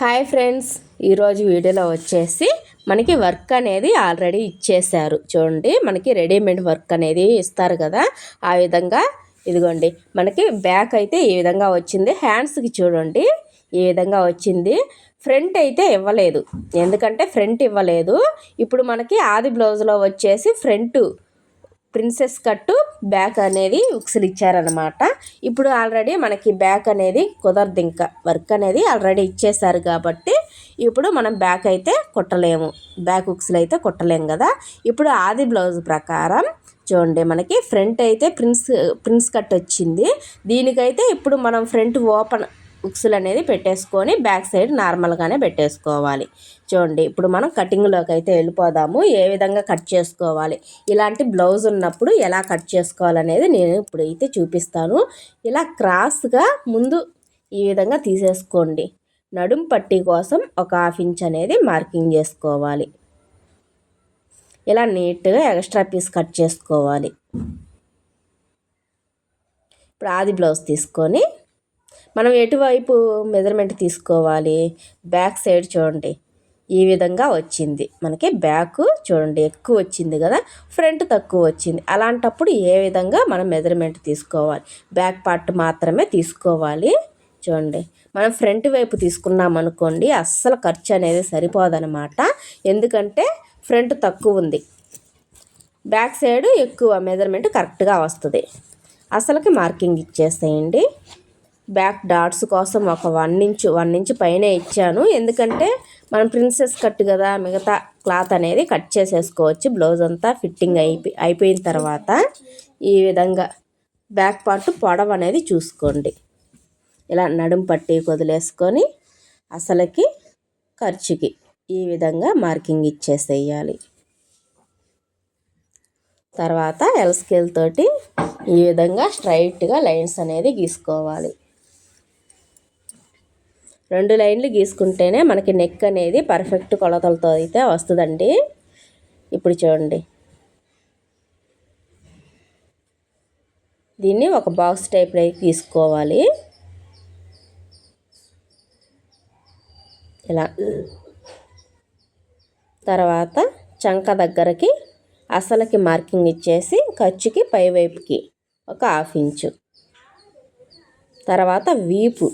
Hi friends ఈరోజు వీడియోలో వచ్చేసి మనకి వర్క్ అనేది ఆల్రెడీ ఇచ్చేశారు. చూడండి మనకి రెడీమేడ్ వర్క్ అనేది ఇస్తారు కదా ఆ విధంగా ఇదిగోండి మనకి బ్యాక్ అయితే ఈ విధంగా వచ్చింది హ్యాండ్స్కి చూడండి ఈ విధంగా వచ్చింది. ఫ్రంట్ అయితే ఇవ్వలేదు ఎందుకంటే ఫ్రంట్ ఇవ్వలేదు. ఇప్పుడు మనకి ఆది బ్లౌజ్లో వచ్చేసి ఫ్రంట్ ప్రిన్సెస్ కట్టు బ్యాక్ అనేది ఉక్సులు ఇచ్చారనమాట ఇప్పుడు ఆల్రెడీ మనకి బ్యాక్ అనేది కుదరదు ఇంకా. వర్క్ అనేది ఆల్రెడీ ఇచ్చేసారు కాబట్టి ఇప్పుడు మనం బ్యాక్ అయితే కుట్టలేము. బ్యాక్ ఉక్సులు అయితే కుట్టలేము కదా. ఇప్పుడు ఆది బ్లౌజ్ ప్రకారం చూడండి మనకి ఫ్రంట్ అయితే ప్రిన్స్ ప్రిన్స్ కట్ వచ్చింది. దీనికైతే ఇప్పుడు మనం ఫ్రంట్ ఓపెన్ హుక్స్లు అనేది పెట్టేసుకొని బ్యాక్ సైడ్ నార్మల్గానే పెట్టేసుకోవాలి. చూడండి ఇప్పుడు మనం కటింగ్లోకి అయితే వెళ్ళిపోదాము. ఏ విధంగా కట్ చేసుకోవాలి? ఇలాంటి బ్లౌజ్ ఉన్నప్పుడు ఎలా కట్ చేసుకోవాలనేది నేను ఇప్పుడు అయితే చూపిస్తాను. ఇలా క్రాస్గా ముందు ఈ విధంగా తీసేసుకోండి. నడుం పట్టి కోసం ఒక హాఫ్ ఇంచ్ అనేది మార్కింగ్ చేసుకోవాలి. ఇలా నీట్గా ఎక్స్ట్రా పీస్ కట్ చేసుకోవాలి. ఇప్పుడు ఆది బ్లౌజ్ తీసుకొని మనం ఎటువైపు మెజర్మెంట్ తీసుకోవాలి? బ్యాక్ సైడ్ చూడండి. ఈ విధంగా వచ్చింది. మనకి బ్యాక్ చూడండి ఎక్కువ వచ్చింది కదా? ఫ్రంట్ తక్కువ వచ్చింది. అలాంటప్పుడు ఏ విధంగా మనం మెజర్మెంట్ తీసుకోవాలి? బ్యాక్ పార్ట్ మాత్రమే తీసుకోవాలి. చూడండి. మనం ఫ్రంట్ వైపు తీసుకున్నాం అనుకోండి అస్సలు ఖర్చు అనేది సరిపోదనమాట ఎందుకంటే ఫ్రంట్ తక్కువ ఉంది. బ్యాక్ సైడ్ ఎక్కువ మెజర్మెంట్ కరెక్ట్గా వస్తుంది. అసలుకి మార్కింగ్ ఇచ్చేసేయండి. బ్యాక్ డాట్స్ కోసం ఒక వన్ ఇంచ్ వన్ ఇంచ్ పైన ఇచ్చాను. ఎందుకంటే మనం ప్రిన్సెస్ కట్ కదా మిగతా క్లాత్ అనేది కట్ చేసేసుకోవచ్చు. బ్లౌజ్ అంతా ఫిట్టింగ్ అయిపోయి అయిపోయిన తర్వాత ఈ విధంగా బ్యాక్ పార్ట్ పొడవ అనేది చూసుకోండి. ఇలా నడుం పట్టి వదిలేసుకొని అసలుకి ఖర్చుకి ఈ విధంగా మార్కింగ్ ఇచ్చేసేయాలి. తర్వాత ఎల్ స్కేల్ తోటి ఈ విధంగా స్ట్రైట్గా లైన్స్ అనేది గీసుకోవాలి. రెండు లైన్లు గీసుకుంటేనే మనకి నెక్ అనేది పర్ఫెక్ట్ కొలతలతో అయితే వస్తుందండి. ఇప్పుడు చూడండి. దీన్ని ఒక బాక్స్ టైప్లో తీసుకోవాలి ఇలా. తర్వాత చంక దగ్గరకి అసలకి మార్కింగ్ ఇచ్చేసి ఖర్చుకి పైవైపుకి ఒక హాఫ్ ఇంచు తర్వాత వీపు.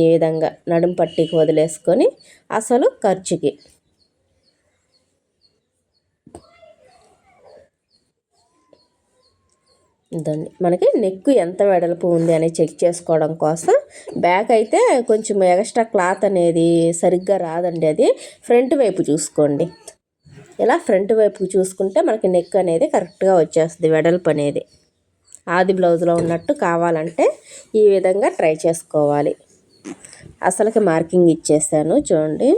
ఈ విధంగా నడుం పట్టీకి వదిలేసుకొని అసలు ఖర్చుకి. ఇదండి. మనకి నెక్ ఎంత వెడల్పు ఉంది అని చెక్ చేసుకోవడం కోసం బ్యాక్ అయితే కొంచెం ఎక్స్ట్రా క్లాత్ అనేది సరిగ్గా రాదండి అది. ఫ్రంట్ వైపు చూసుకోండి. ఇలా ఫ్రంట్ వైపు చూసుకుంటే మనకి నెక్ అనేది కరెక్ట్గా వచ్చేస్తుంది వెడల్పు అనేది. ఆది బ్లౌజ్లో ఉన్నట్టు కావాలంటే ఈ విధంగా ట్రై చేసుకోవాలి. అసలుకి మార్కింగ్ ఇచ్చేసాను చూడండి.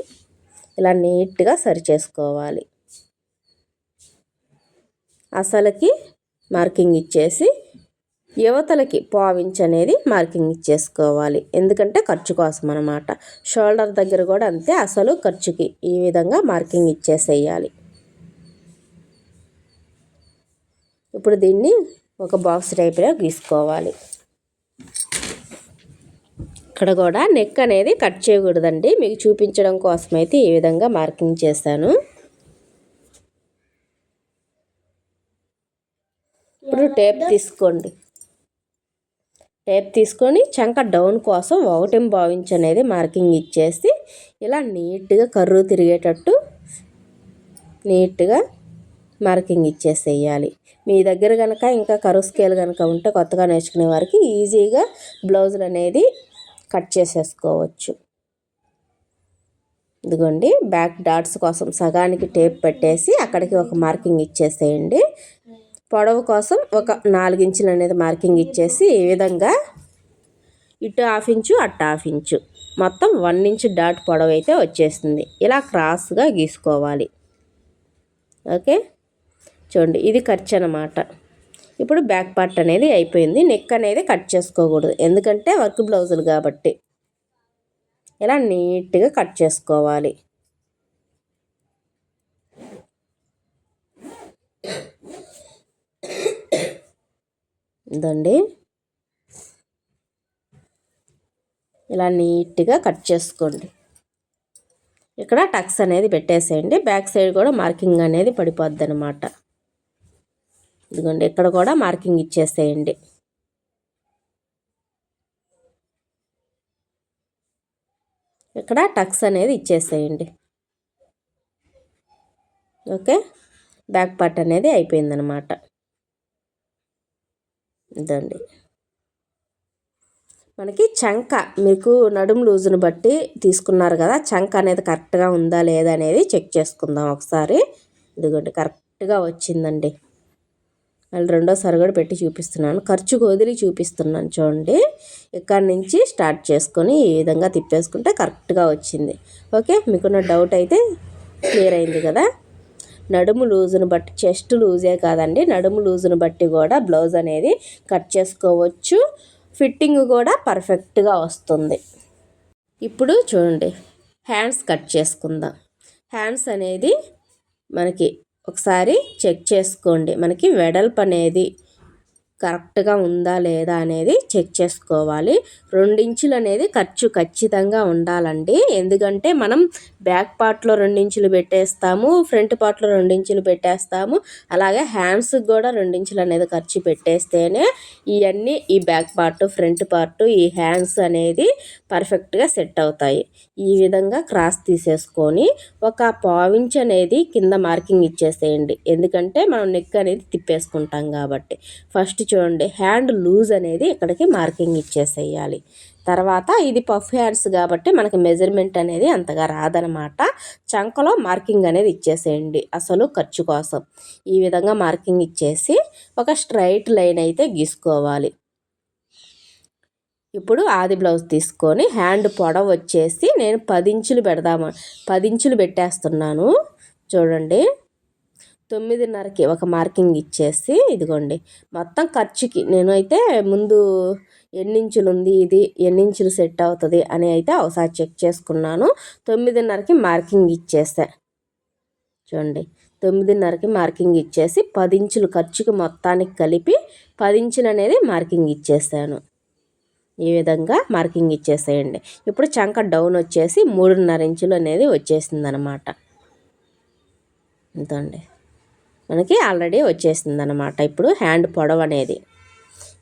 ఇలా నీట్గా సరి చేసుకోవాలి. అసలుకి మార్కింగ్ ఇచ్చేసి యువతలకి పావించ్ అనేది మార్కింగ్ ఇచ్చేసుకోవాలి. ఎందుకంటే ఖర్చు కోసం అనమాట షోల్డర్ దగ్గర కూడా అంతే అసలు ఖర్చుకి ఈ విధంగా మార్కింగ్ ఇచ్చేసేయాలి. ఇప్పుడు దీన్ని ఒక బాక్స్ టైప్లో గీసుకోవాలి. ఇక్కడ కూడా నెక్ అనేది కట్ చేయకూడదండి. మీకు చూపించడం కోసమైతే ఈ విధంగా మార్కింగ్ చేశాను. ఇప్పుడు టేప్ తీసుకోండి. టేప్ తీసుకొని చంక డౌన్ కోసం ఒకటి భావించి అనేది మార్కింగ్ ఇచ్చేసి ఇలా నీట్గా కర్రు తిరిగేటట్టు నీట్గా మార్కింగ్ ఇచ్చేసేయాలి. మీ దగ్గర కనుక ఇంకా కరువు స్కేల్ కనుక ఉంటే కొత్తగా నేర్చుకునే వారికి ఈజీగా బ్లౌజులు అనేది కట్ చేసేసుకోవచ్చు. ఇదిగోండి బ్యాక్ డాట్స్ కోసం సగానికి టేప్ పెట్టేసి అక్కడికి ఒక మార్కింగ్ ఇచ్చేసేయండి. పొడవు కోసం ఒక నాలుగించులు అనేది మార్కింగ్ ఇచ్చేసి ఈ విధంగా ఇటు హాఫ్ ఇంచు అటు హాఫ్ ఇంచు. మొత్తం వన్ ఇంచ్ డాట్ పొడవు అయితే వచ్చేస్తుంది. ఇలా క్రాస్గా గీసుకోవాలి. ఓకే? చూడండి ఇది ఖర్చు అనమాట ఇప్పుడు బ్యాక్ పార్ట్ అనేది అయిపోయింది. నెక్ అనేది కట్ చేసుకోకూడదు. ఎందుకంటే వర్క్ బ్లౌజులు కాబట్టి. ఇలా నీట్గా కట్ చేసుకోవాలి. ఇదండి. ఇలా నీట్గా కట్ చేసుకోండి. ఇక్కడ టక్స్ అనేది పెట్టేసేయండి. బ్యాక్ సైడ్ కూడా మార్కింగ్ అనేది పడిపోద్ది అనమాట ఇదిగోండి ఇక్కడ కూడా మార్కింగ్ ఇచ్చేసేయండి. ఇక్కడ టక్స్ అనేది ఇచ్చేసేయండి. ఓకే బ్యాక్ పార్ట్ అనేది అయిపోయిందనమాట. ఇదండి. మనకి చంక మీకు నడుము లూజును బట్టి తీసుకున్నారు కదా చంక అనేది కరెక్ట్గా ఉందా లేదా అనేది చెక్ చేసుకుందాం ఒకసారి. ఇదిగోండి కరెక్ట్గా వచ్చిందండి. మళ్ళీ రెండోసారి కూడా పెట్టి చూపిస్తున్నాను. ఖర్చు వదిలి చూపిస్తున్నాను చూడండి. ఇక్కడ నుంచి స్టార్ట్ చేసుకొని ఈ విధంగా తిప్పేసుకుంటే కరెక్ట్గా వచ్చింది. ఓకే? మీకున్న డౌట్ అయితే క్లియర్ అయింది కదా? నడుము లూజును బట్టి చెస్ట్ లూజే కాదండి. నడుము లూజును బట్టి కూడా బ్లౌజ్ అనేది కట్ చేసుకోవచ్చు. ఫిట్టింగ్ కూడా పర్ఫెక్ట్గా వస్తుంది. ఇప్పుడు చూడండి. హ్యాండ్స్ కట్ చేసుకుందాం. హ్యాండ్స్ అనేది మనకి ఒకసారి చెక్ చేసుకోండి. మనకి వెడల్పు అనేది కరెక్ట్గా ఉందా లేదా అనేది చెక్ చేసుకోవాలి. రెండించులు అనేది ఖర్చు ఖచ్చితంగా ఉండాలండి. ఎందుకంటే మనం బ్యాక్ పార్ట్లో రెండించులు పెట్టేస్తాము ఫ్రంట్ పార్ట్లో రెండించులు పెట్టేస్తాము అలాగే హ్యాండ్స్కి కూడా రెండించులు అనేది ఖర్చు పెట్టేస్తేనే ఇవన్నీ ఈ బ్యాక్ పార్ట్ ఫ్రంట్ పార్ట్ ఈ హ్యాండ్స్ అనేది పర్ఫెక్ట్గా సెట్ అవుతాయి. ఈ విధంగా క్రాస్ తీసేసుకొని ఒక పావించ్ అనేది కింద మార్కింగ్ ఇచ్చేసేయండి. ఎందుకంటే మనం నెక్ అనేది తిప్పేసుకుంటాం కాబట్టి. ఫస్ట్ చూడండి హ్యాండ్ లూజ్ అనేది ఇక్కడికి మార్కింగ్ ఇచ్చేసేయాలి. తర్వాత ఇది పఫ్ హ్యాండ్స్ కాబట్టి మనకి మెజర్మెంట్ అనేది అంతగా రాదనమాట. చంకలో మార్కింగ్ అనేది ఇచ్చేసేయండి అసలు ఖర్చు కోసం. ఈ విధంగా మార్కింగ్ ఇచ్చేసి ఒక స్ట్రైట్ లైన్ అయితే గీసుకోవాలి. ఇప్పుడు ఆది బ్లౌజ్ తీసుకొని హ్యాండ్ పొడవ వచ్చేసి నేను పది ఇంచులు పెడదాము పది ఇంచులు పెట్టేస్తున్నాను. చూడండి. తొమ్మిదిన్నరకి ఒక మార్కింగ్ ఇచ్చేసి ఇదిగోండి. మొత్తం ఖర్చుకి నేనైతే ముందు ఎన్నించులు ఉంది ఇది ఎన్నించులు సెట్ అవుతుంది అని అయితే ఒకసారి చెక్ చేసుకున్నాను. తొమ్మిదిన్నరకి మార్కింగ్ ఇచ్చేసా. చూడండి. తొమ్మిదిన్నరకి మార్కింగ్ ఇచ్చేసి పది ఇంచులు ఖర్చుకి మొత్తానికి కలిపి పదించులు అనేది మార్కింగ్ ఇచ్చేసాను. ఈ విధంగా మార్కింగ్ ఇచ్చేసేయండి. ఇప్పుడు చంక డౌన్ వచ్చేసి మూడున్నర ఇంచులు అనేది వచ్చేసింది అనమాట ఎంతండి మనకి ఆల్రెడీ వచ్చేసింది అనమాట ఇప్పుడు హ్యాండ్ పొడవు అనేది.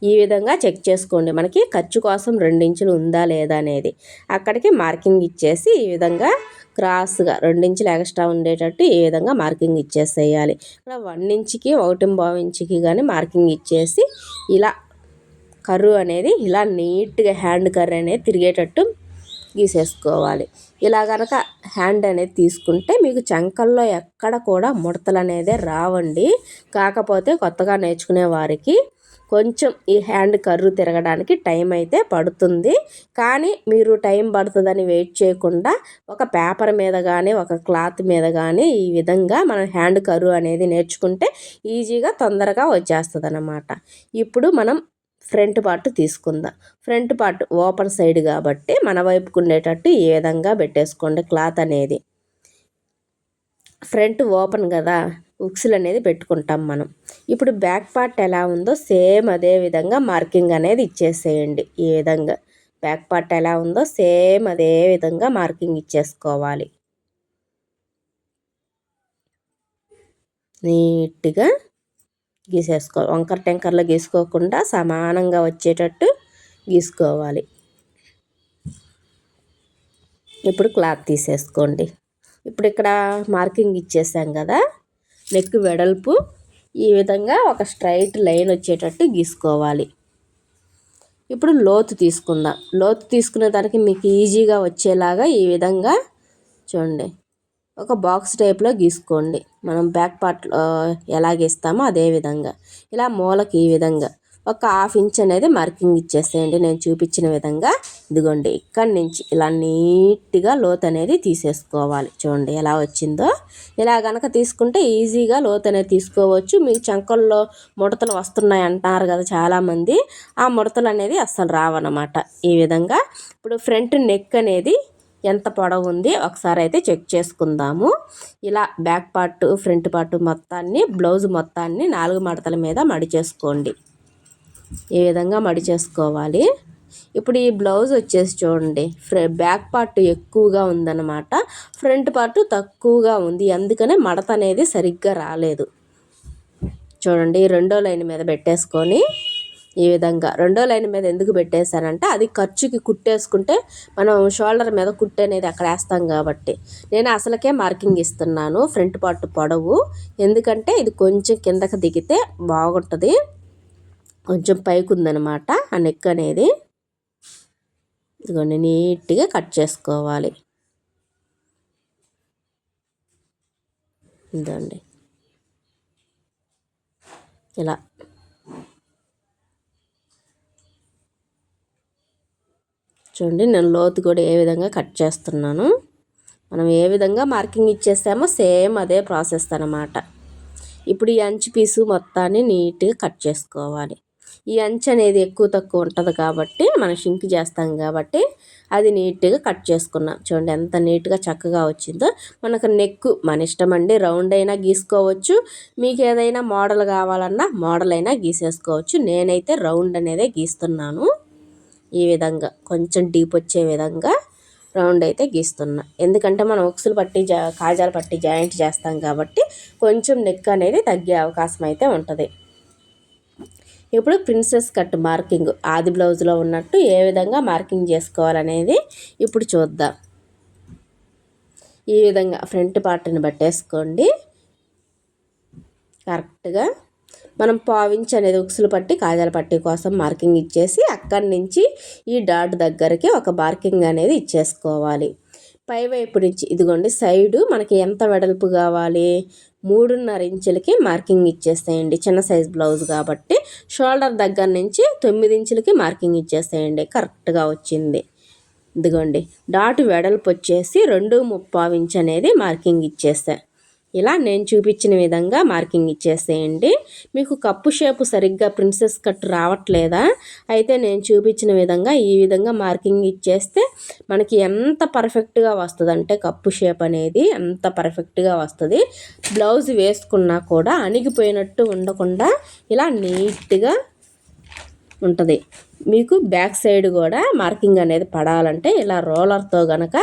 ఈ విధంగా చెక్ చేసుకోండి. మనకి ఖర్చు కోసం రెండించులు ఉందా లేదా అనేది. అక్కడికి మార్కింగ్ ఇచ్చేసి ఈ విధంగా క్రాస్గా రెండించులు ఎక్స్ట్రా ఉండేటట్టు ఈ విధంగా మార్కింగ్ ఇచ్చేసేయాలి. ఇక్కడ వన్ ఇంచుకి ఒకటి బావు ఇంచుకి కానీ మార్కింగ్ ఇచ్చేసి ఇలా కర్రు అనేది ఇలా నీట్గా హ్యాండ్ కర్రీ అనేది తిరిగేటట్టు గీసేసుకోవాలి. ఇలా కనుక హ్యాండ్ అనేది తీసుకుంటే మీకు చంకల్లో ఎక్కడ కూడా ముడతలు అనేది రావండి. కాకపోతే కొత్తగా నేర్చుకునే వారికి కొంచెం ఈ హ్యాండ్ కర్రు తిరగడానికి టైం అయితే పడుతుంది. కానీ మీరు టైం పడుతుందని వెయిట్ చేయకుండా ఒక పేపర్ మీద కానీ ఒక క్లాత్ మీద కానీ ఈ విధంగా మనం హ్యాండ్ కర్రు అనేది నేర్చుకుంటే ఈజీగా తొందరగా వచ్చేస్తుంది అన్నమాట ఇప్పుడు మనం ఫ్రంట్ పార్ట్ తీసుకుందాం. ఫ్రంట్ పార్ట్ ఓపెన్ సైడ్ కాబట్టి మన వైపుకు ఉండేటట్టు ఈ విధంగా పెట్టేసుకోండి క్లాత్ అనేది. ఫ్రంట్ ఓపెన్ కదా ఉక్సులు అనేది పెట్టుకుంటాం మనం. ఇప్పుడు బ్యాక్ పార్ట్ ఎలా ఉందో సేమ్ అదే విధంగా మార్కింగ్ అనేది ఇచ్చేసేయండి. ఈ విధంగా బ్యాక్ పార్ట్ ఎలా ఉందో సేమ్ అదే విధంగా మార్కింగ్ ఇచ్చేసుకోవాలి. నీట్గా గీసేసుకో వంకర టెంకర్లో గీసుకోకుండా సమానంగా వచ్చేటట్టు గీసుకోవాలి. ఇప్పుడు క్లాత్ తీసేసుకోండి. ఇప్పుడు ఇక్కడ మార్కింగ్ ఇచ్చేసాం కదా నెక్ వెడల్పు ఈ విధంగా ఒక స్ట్రైట్ లైన్ వచ్చేటట్టు గీసుకోవాలి. ఇప్పుడు లోతు తీసుకుందాం. లోతు తీసుకునే దానికి మీకు ఈజీగా వచ్చేలాగా ఈ విధంగా చూడండి. ఒక బాక్స్ టైప్లో గీసుకోండి. మనం బ్యాక్ పార్ట్లో ఎలా గీస్తామో అదే విధంగా. ఇలా మూలకి ఈ విధంగా. ఒక హాఫ్ ఇంచ్ అనేది మార్కింగ్ ఇచ్చేసేయండి. నేను చూపించిన విధంగా. ఇదిగోండి ఇక్కడి నుంచి ఇలా నీట్గా లోత్ అనేది తీసేసుకోవాలి. చూడండి ఎలా వచ్చిందో. ఇలా కనుక తీసుకుంటే ఈజీగా లోత్ అనేది తీసుకోవచ్చు. మీకు చంకల్లో ముడతలు వస్తున్నాయి అంటున్నారు కదా చాలామంది. ఆ ముడతలు అనేది అస్సలు రావన్నమాట. ఈ విధంగా. ఇప్పుడు ఫ్రంట్ నెక్ అనేది ఎంత పొడవు ఉంది ఒకసారి అయితే చెక్ చేసుకుందాము. ఇలా బ్యాక్ పార్ట్ ఫ్రంట్ పార్ట్ మొత్తాన్ని బ్లౌజ్ మొత్తాన్ని నాలుగు మడతల మీద మడి చేసుకోండి. ఈ విధంగా మడి చేసుకోవాలి? ఇప్పుడు ఈ బ్లౌజ్ వచ్చేసి చూడండి. బ్యాక్ పార్ట్ ఎక్కువగా ఉందన్నమాట. ఫ్రంట్ పార్ట్ తక్కువగా ఉంది. అందుకనే మడత అనేది సరిగ్గా రాలేదు. చూడండి రెండో లైన్ మీద పెట్టేసుకొని ఈ విధంగా. రెండో లైన్ మీద ఎందుకు పెట్టేశానంటే అది ఖర్చుకి కుట్టేసుకుంటే మనం షోల్డర్ మీద కుట్టు అనేది అక్కడ వేస్తాం కాబట్టి. నేను అసలుకే మార్కింగ్ ఇస్తున్నాను ఫ్రంట్ పార్ట్ పొడవు. ఎందుకంటే ఇది కొంచెం కిందకి దిగితే బాగుంటుంది. కొంచెం పైకి ఉందనమాట ఆ నెక్ అనేది. ఇదిగోండి నీట్గా కట్ చేసుకోవాలి. ఇదండి ఇలా. చూడండి నేను లోతు కూడా ఏ విధంగా కట్ చేస్తున్నాను. మనం ఏ విధంగా మార్కింగ్ ఇచ్చేస్తామో సేమ్ అదే ప్రాసెస్ అనమాట ఇప్పుడు ఈ అంచు పీసు మొత్తాన్ని నీట్గా కట్ చేసుకోవాలి. ఈ అంచు అనేది ఎక్కువ తక్కువ ఉంటుంది కాబట్టి మనం షింక్ చేస్తాం కాబట్టి అది నీట్గా కట్ చేసుకున్నాం. చూడండి ఎంత నీట్గా చక్కగా వచ్చిందో. మనకు నెక్ మన ఇష్టం అండి రౌండ్ అయినా గీసుకోవచ్చు. మీకు ఏదైనా మోడల్ కావాలన్నా మోడల్ అయినా గీసేసుకోవచ్చు. నేనైతే రౌండ్ అనేది గీస్తున్నాను. ఈ విధంగా కొంచెం డీప్ వచ్చే విధంగా రౌండ్ అయితే గీస్తున్నా. ఎందుకంటే మనం ఒక్సులు పట్టి జా కాజాలు పట్టి జాయింట్ చేస్తాం కాబట్టి కొంచెం నెక్ అనేది తగ్గే అవకాశం అయితే ఉంటుంది. ఇప్పుడు ప్రిన్సెస్ కట్ మార్కింగ్ ఆది బ్లౌజ్లో ఉన్నట్టు ఏ విధంగా మార్కింగ్ చేసుకోవాలనేది ఇప్పుడు చూద్దాం. ఈ విధంగా ఫ్రంట్ పార్ట్ని పట్టేసుకోండి కరెక్ట్గా మనం పావించి అనేది ఉక్సులు పట్టి కాజాల పట్టి కోసం మార్కింగ్ ఇచ్చేసి అక్కడి నుంచి ఈ డాట్ దగ్గరికి ఒక మార్కింగ్ అనేది ఇచ్చేసుకోవాలి. పైవైపు నుంచి ఇదిగోండి సైడు మనకి ఎంత వెడల్పు కావాలి? మూడున్నర ఇంచులకి మార్కింగ్ ఇచ్చేసేయండి. చిన్న సైజ్ బ్లౌజ్ కాబట్టి షోల్డర్ దగ్గర నుంచి తొమ్మిది ఇంచులకి మార్కింగ్ ఇచ్చేసేయండి. కరెక్ట్గా వచ్చింది. ఇదిగోండి. డాట్ వెడల్పు వచ్చేసి రెండు ముప్పావు ఇంచ్ అనేది మార్కింగ్ ఇచ్చేస్తాను ఇలా నేను చూపించిన విధంగా మార్కింగ్ ఇచ్చేసేయండి. మీకు కప్పు షేపు సరిగ్గా ప్రిన్సెస్ కట్ రావట్లేదా? అయితే నేను చూపించిన విధంగా ఈ విధంగా మార్కింగ్ ఇచ్చేస్తే మనకి ఎంత పర్ఫెక్ట్గా వస్తుంది అంటే కప్పు షేప్ అనేది ఎంత పర్ఫెక్ట్గా వస్తుంది. బ్లౌజ్ వేసుకున్నా కూడా అణిగిపోయినట్టు ఉండకుండా ఇలా నీట్గా ఉంటుంది. మీకు బ్యాక్ సైడ్ కూడా మార్కింగ్ అనేది పడాలంటే ఇలా రోలర్తో గనక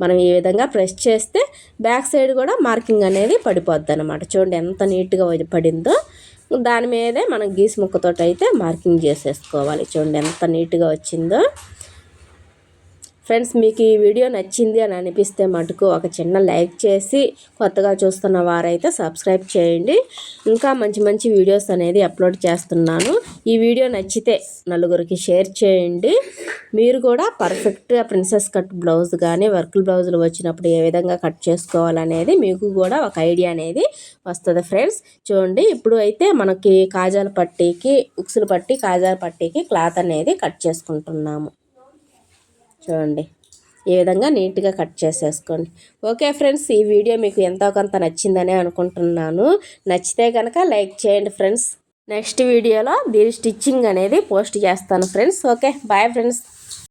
మనం ఈ విధంగా ప్రెస్ చేస్తే బ్యాక్ సైడ్ కూడా మార్కింగ్ అనేది పడిపోద్ది అనమాట చూడండి ఎంత నీట్గా పడిందో. దాని మీదే మనం గీసి ముక్కతో అయితే మార్కింగ్ చేసేసుకోవాలి. చూడండి ఎంత నీట్గా వచ్చిందో. ఫ్రెండ్స్ మీకు ఈ వీడియో నచ్చింది అని అనిపిస్తే మటుకు ఒక చిన్న లైక్ చేసి కొత్తగా చూస్తున్న వారైతే సబ్స్క్రైబ్ చేయండి. ఇంకా మంచి మంచి వీడియోస్ అనేది అప్లోడ్ చేస్తున్నాను. ఈ వీడియో నచ్చితే నలుగురికి షేర్ చేయండి. మీరు కూడా పర్ఫెక్ట్గా ప్రిన్సెస్ కట్ బ్లౌజ్ కానీ వర్క్ బ్లౌజులు వచ్చినప్పుడు ఏ విధంగా కట్ చేసుకోవాలనేది మీకు కూడా ఒక ఐడియా అనేది వస్తుంది ఫ్రెండ్స్. చూడండి ఇప్పుడు అయితే మనకి కాజాల పట్టీకి ఉక్సులు పట్టి కాజాల పట్టీకి క్లాత్ అనేది కట్ చేసుకుంటున్నాము. చూడండి. ఈ విధంగా నీట్గా కట్ చేసేసుకోండి. ఓకే ఫ్రెండ్స్ ఈ వీడియో మీకు ఎంతో కొంత నచ్చిందని అనుకుంటున్నాను. నచ్చితే కనుక లైక్ చేయండి ఫ్రెండ్స్. నెక్స్ట్ వీడియోలో దీని స్టిచ్చింగ్ అనేది పోస్ట్ చేస్తాను ఫ్రెండ్స్. Okay bye friends.